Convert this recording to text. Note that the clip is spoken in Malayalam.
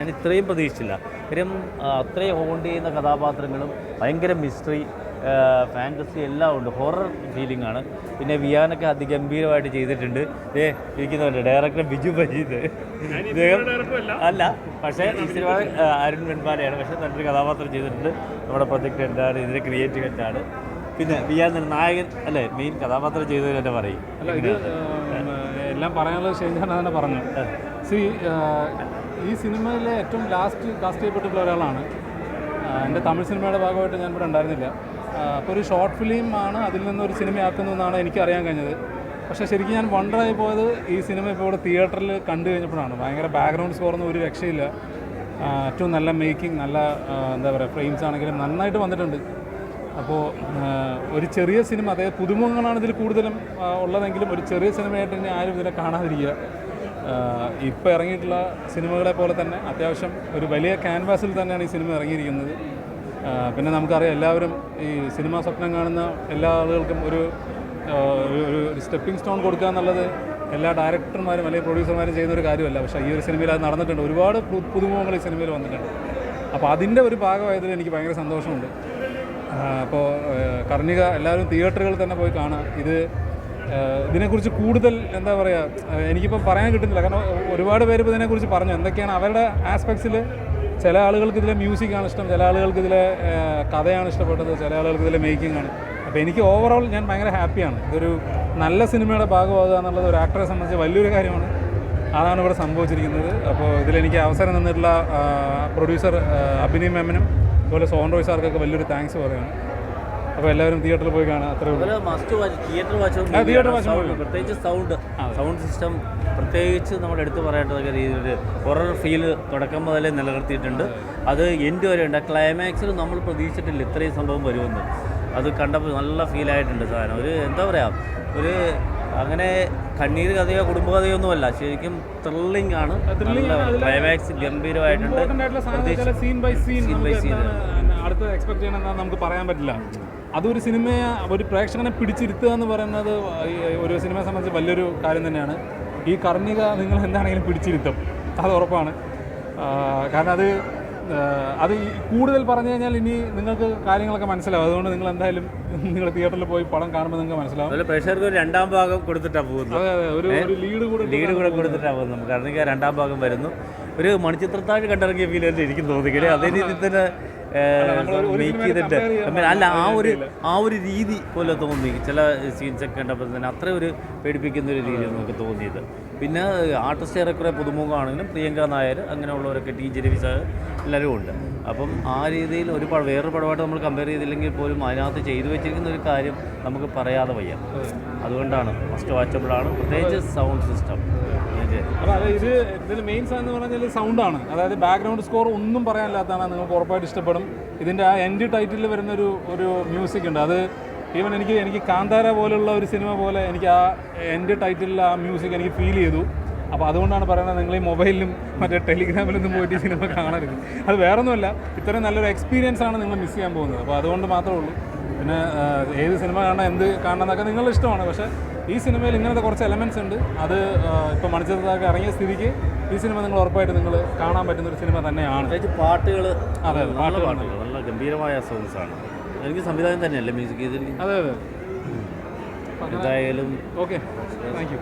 ഞാൻ ഇത്രയും പ്രതീക്ഷിച്ചില്ല കാര്യം അത്രയും ഹോണ്ട് ചെയ്യുന്ന കഥാപാത്രങ്ങളും ഭയങ്കര മിസ്റ്ററി ഫാന്റസി എല്ലാം ഉണ്ട്. ഹൊറർ ഫീലിംഗ് ആണ്. പിന്നെ വിയാനൊക്കെ അതിഗംഭീരമായിട്ട് ചെയ്തിട്ടുണ്ട്. ഏ ഇരിക്കുന്നുണ്ട് ഡയറക്ടർ ബിജു ബജീത് ഇദ്ദേഹം അല്ല. പക്ഷേ ഈ സിനിമ അരുൺ വെൺപാലയാണ്. പക്ഷേ നല്ലൊരു കഥാപാത്രം ചെയ്തിട്ടുണ്ട്. നമ്മുടെ പ്രൊജക്ട് എന്താണ്? ഇതിന്റെ ക്രിയേറ്റീവ് എന്താണ് പിന്നെ വിയാൻ നായകൻ അല്ലേ മെയിൻ കഥാപാത്രം ചെയ്തവർ തന്നെ പറയും. എല്ലാം പറയാനുള്ളത് ഷെയ്ജാൻ തന്നെ പറഞ്ഞു സി ഈ സിനിമയിലെ ഏറ്റവും ലാസ്റ്റ് കാസ്റ്റ് ചെയ്യപ്പെട്ടിട്ടുള്ള ഒരാളാണ്. എന്റെ തമിഴ് സിനിമയുടെ ഭാഗമായിട്ട് ഞാൻ ഇവിടെ ഉണ്ടായിരുന്നില്ല. അപ്പോൾ ഒരു ഷോർട്ട് ഫിലിം ആണ് അതിൽ നിന്നൊരു ഒരു സിനിമയാക്കുന്നു എന്നാണ് എനിക്ക് അറിയാൻ കഴിഞ്ഞത്. പക്ഷേ ശരിക്കും ഞാൻ വണ്ടറായി പോയത് ഈ സിനിമ ഇപ്പോൾ ഇവിടെ തിയേറ്ററിൽ കണ്ടു കഴിഞ്ഞപ്പോഴാണ്. ഭയങ്കര ബാക്ക്ഗ്രൗണ്ട് സ്കോറൊന്നും ഒരു രക്ഷയില്ല. ഏറ്റവും നല്ല മേക്കിംഗ് നല്ല എന്താ പറയുക ഫ്രെയിംസ് ആണെങ്കിലും നന്നായിട്ട് വന്നിട്ടുണ്ട്. അപ്പോൾ ഒരു ചെറിയ സിനിമ അതായത് പുതുമുഖങ്ങളാണ് ഇതിൽ കൂടുതലും ഉള്ളതെങ്കിലും ഒരു ചെറിയ സിനിമയായിട്ട് ഇനി ആരും ഇതിനെ കാണാതിരിക്കുക. ഇപ്പോൾ ഇറങ്ങിയിട്ടുള്ള സിനിമകളെ പോലെ തന്നെ അത്യാവശ്യം ഒരു വലിയ ക്യാൻവാസിൽ തന്നെയാണ് ഈ സിനിമ ഇറങ്ങിയിരിക്കുന്നത്. പിന്നെ നമുക്കറിയാം എല്ലാവരും ഈ സിനിമാ സ്വപ്നം കാണുന്ന എല്ലാ ആളുകൾക്കും ഒരു ഒരു- സ്റ്റെപ്പിംഗ് സ്റ്റോൺ കൊടുക്കുക എന്നുള്ളത് എല്ലാ ഡയറക്ടർമാരും അല്ലെങ്കിൽ പ്രൊഡ്യൂസർമാരും ചെയ്യുന്ന ഒരു കാര്യമല്ല. പക്ഷേ ഈ ഒരു സിനിമയിൽ അത് നടന്നിട്ടുണ്ട്. ഒരുപാട് പുതുമുഖങ്ങൾ ഈ സിനിമയിൽ വന്നിട്ടുണ്ട്. അപ്പോൾ അതിന്റെ ഒരു ഭാഗമായതിൽ എനിക്ക് ഭയങ്കര സന്തോഷമുണ്ട്. അപ്പോൾ കർണിക എല്ലാവരും തിയേറ്ററുകളിൽ തന്നെ പോയി കാണാം ഇത് ഇതിനെക്കുറിച്ച് കൂടുതൽ എന്താ പറയുക എനിക്കിപ്പോൾ പറയാൻ കിട്ടുന്നില്ല. കാരണം ഒരുപാട് പേര് ഇപ്പോൾ ഇതിനെക്കുറിച്ച് പറഞ്ഞു. എന്തൊക്കെയാണ് അവരുടെ ആസ്പെക്ട്സിൽ ചില ആളുകൾക്ക് ഇതിലെ മ്യൂസിക് ആണ് ഇഷ്ടം. ചില ആളുകൾക്ക് ഇതിലെ കഥയാണ് ഇഷ്ടപ്പെട്ടത്. ചില ആളുകൾക്ക് ഇതിലെ മേക്കിംഗ് ആണ്. അപ്പോൾ എനിക്ക് ഓവറോൾ ഞാൻ ഭയങ്കര ഹാപ്പിയാണ് ഇതൊരു നല്ല സിനിമയുടെ ഭാഗമാകുക എന്നുള്ളത് ഒരു ആക്ടറെ സംബന്ധിച്ച് വലിയൊരു കാര്യമാണ്. അതാണ് ഇവിടെ സംഭവിച്ചിരിക്കുന്നത്. അപ്പോൾ ഇതിലെനിക്ക് അവസരം തന്നിട്ടുള്ള പ്രൊഡ്യൂസർ അഭിനയ് മേമനും അതുപോലെ സോൺ റോയ് സാർക്കൊക്കെ വലിയൊരു താങ്ക്സ് പറയുകയാണ്. അപ്പോൾ എല്ലാവരും തിയേറ്ററിൽ പോയി കാണാം അത്രേ ഉള്ളൂ. Must watch theatre watch watch movie. പ്രത്യേകിച്ച് സൗണ്ട് സൗണ്ട് സിസ്റ്റം പ്രത്യേകിച്ച് നമ്മൾ എടുത്തു പറയേണ്ടതൊക്കെ രീതിയിൽ ഹൊറർ ഫീൽ തുടക്കം മുതലേ നിലനിർത്തിയിട്ടുണ്ട്. അത് എൻഡ് വരെ ഉണ്ട്. ക്ലൈമാക്സിൽ നമ്മൾ പ്രതീക്ഷിച്ചിട്ടില്ല ഇത്രയും സംഭവം വരുമെന്ന്. അത് കണ്ടപ്പോൾ നല്ല ഫീലായിട്ടുണ്ട് സാധനം. ഒരു എന്താ പറയുക ഒരു അങ്ങനെ കണ്ണീർ കഥയോ കുടുംബകഥയോ ഒന്നുമല്ല. ശരിക്കും ത്രില്ലിംഗ് ആണ്. ക്ലൈമാക്സ് ഗംഭീരമായിട്ടുണ്ട്. Scene by scene. അടുത്ത് എക്സ്പെക്ട് ചെയ്യണമെന്ന് നമുക്ക് പറയാൻ പറ്റില്ല. അതൊരു സിനിമയെ ഒരു പ്രേക്ഷകനെ പിടിച്ചിരുത്തുക എന്ന് പറയുന്നത് ഒരു സിനിമയെ സംബന്ധിച്ച് വലിയൊരു കാര്യം തന്നെയാണ്. ഈ കർണിക നിങ്ങൾ എന്താണെങ്കിലും പിടിച്ചിരുത്തും. അത് ഉറപ്പാണ്. കാരണം അത് അത് കൂടുതൽ പറഞ്ഞു കഴിഞ്ഞാൽ ഇനി നിങ്ങൾക്ക് കാര്യങ്ങളൊക്കെ മനസ്സിലാവും. അതുകൊണ്ട് നിങ്ങൾ എന്തായാലും നിങ്ങൾ തിയേറ്ററിൽ പോയി പടം കാണുമ്പോൾ നിങ്ങൾക്ക് മനസ്സിലാവും. പ്രേക്ഷകർക്ക് ഒരു രണ്ടാം ഭാഗം കൊടുത്തിട്ടാണ് പോകുന്നത്. അതെ അതെ ഒരു ലീഡ് കൂടെ ലീഡ് കൂടെ കൊടുത്തിട്ടാണ് പോകുന്നത്. കാരണം രണ്ടാം ഭാഗം വരുന്നു. ഒരു മണിച്ചിത്രത്താഴ് കണ്ടിറങ്ങിയ ഫീൽ തന്നെ എനിക്ക് തോന്നിക്കില്ലേ അതേ രീതിയിൽ തന്നെ മേക്ക് ചെയ്തിട്ട്. അല്ല ആ ഒരു ആ ഒരു രീതി പോലെ തോന്നി. ചില സീൻസൊക്കെ കണ്ടപ്പോൾ തന്നെ അത്ര ഒരു പേടിപ്പിക്കുന്ന ഒരു രീതി നമുക്ക് തോന്നിയത്. പിന്നെ ആർട്ടിസ്റ്റ് ഏറെക്കുറെ പുതുമുഖമാണെങ്കിലും പ്രിയങ്ക നായർ അങ്ങനെയുള്ളവരൊക്കെ ടി ജെരവി സാർ എല്ലാവരും ഉണ്ട്. അപ്പം ആ രീതിയിൽ ഒരു പടം വേറൊരു പടമായിട്ട് നമ്മൾ കമ്പയർ ചെയ്തില്ലെങ്കിൽ പോലും അതിനകത്ത് ചെയ്തു വെച്ചിരിക്കുന്ന ഒരു കാര്യം നമുക്ക് പറയാതെ വയ്യ. അതുകൊണ്ടാണ് ഫസ്റ്റ് വാച്ചബിൾ ആണ് പ്രത്യേകിച്ച് സൗണ്ട് സിസ്റ്റം ഇത് ഇതിൽ മെയിൻ സാധനം എന്ന് പറഞ്ഞാൽ സൗണ്ടാണ് അതായത് ബാക്ക്ഗ്രൗണ്ട് സ്കോർ ഒന്നും പറയാനില്ലാത്തതാണ്. നിങ്ങൾക്ക് ഉറപ്പായിട്ട് ഇഷ്ടപ്പെടും. ഇതിന്റെ ആ എൻഡ് ടൈറ്റിൽ വരുന്ന ഒരു ഒരു മ്യൂസിക് ഉണ്ട്. അത് ഈവൻ എനിക്ക് എനിക്ക് കാന്താര പോലുള്ള ഒരു സിനിമ പോലെ എനിക്ക് ആ എന്റെ ടൈറ്റിൽ ആ മ്യൂസിക് എനിക്ക് ഫീൽ ചെയ്തു. അപ്പോൾ അതുകൊണ്ടാണ് പറയുന്നത് നിങ്ങൾ ഈ മൊബൈലിലും മറ്റേ ടെലിഗ്രാമിലൊന്നും പോയിട്ട് ഈ സിനിമ കാണരുത്. അത് വേറൊന്നുമല്ല ഇത്രയും നല്ലൊരു എക്സ്പീരിയൻസ് ആണ് നിങ്ങൾ മിസ് ചെയ്യാൻ പോകുന്നത്. അപ്പോൾ അതുകൊണ്ട് മാത്രമേ ഉള്ളൂ. പിന്നെ ഏത് സിനിമ കാണണം എന്ത് കാണണം എന്നൊക്കെ നിങ്ങളുടെ ഇഷ്ടമാണ്. പക്ഷേ ഈ സിനിമയിൽ ഇങ്ങനത്തെ കുറച്ച് എലമെൻസ് ഉണ്ട്. അത് ഇപ്പോൾ മണിച്ചിത്രത്താഴ് ഇറങ്ങിയ സ്ഥിതിക്ക് ഈ സിനിമ നിങ്ങൾ ഉറപ്പായിട്ട് നിങ്ങൾ കാണാൻ പറ്റുന്ന ഒരു സിനിമ തന്നെയാണ്. പാട്ടുകൾ അതെ, പാട്ടുകൾ നല്ല ഗംഭീരമായ സോങ്സ് ആണ്. എനിക്ക് സംവിധാനം തന്നെയല്ലേ മ്യൂസിക് ഇതിൽ? അതെ അതെ. എന്തായാലും ഓക്കെ. Thank you